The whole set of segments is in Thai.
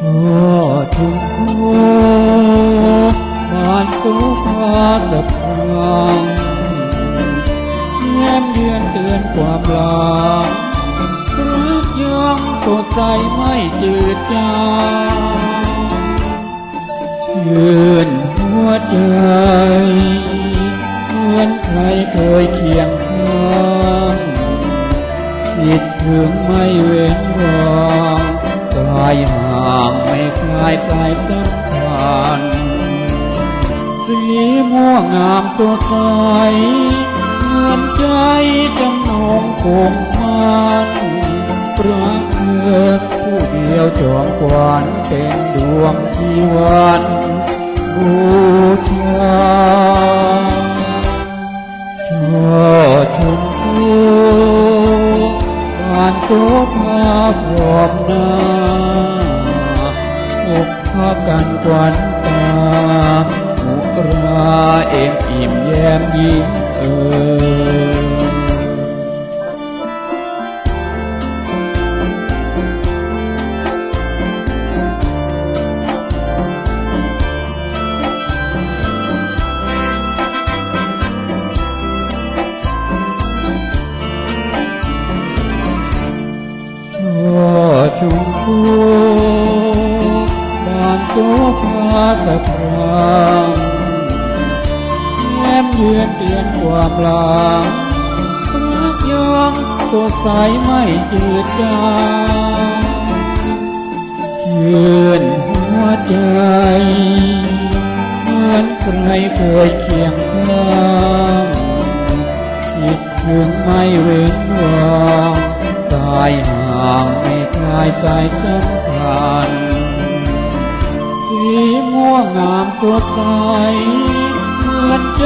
พ่อทุกข์บานสุภาสะพรางแง้มเดือนเตือนความลางรักยังสดใสไม่จืดจางยืนหัวใจเหมือนใครเคยเคียงข้างคิดถึงไม่เว้นวางายห่างไม่คลายสายสัมพันธ์สีม่วงงามสดใสเหมือนใจจำนงคงมันพระเธอผู้เดียวจอมกวนเป็นดวงชีวันบู โสภาพรอบหน้าอกพากันกวันตามุกราเอ็มอิ่มแย้มยิ้มเอ่ย ช่อชมพูบานโสภาสะพรางแย้มเยือนเตือนความลังรักยังสดใสไม่จืดจางชื่นหัวใจ เหมือนใครเคยเคียงข้างคิดถึงไม่เว้นวาง ตายห่างไม่คลายสายสัมพันธ์สีม่วงงามสดใสเหมือนใจ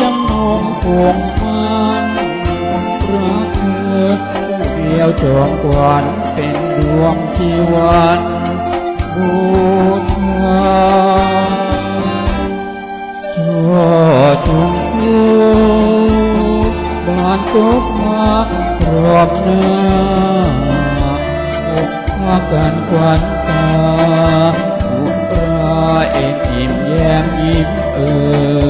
จำนงคงมันรักเธอผู้เดียวจอมกวันเป็นดวงชีวันบูชาช่อชมพูบานตกมา รอบหน้าอกพากันควันตาอุราเอ็มอิ่มแย้มยิ้มเอ่ย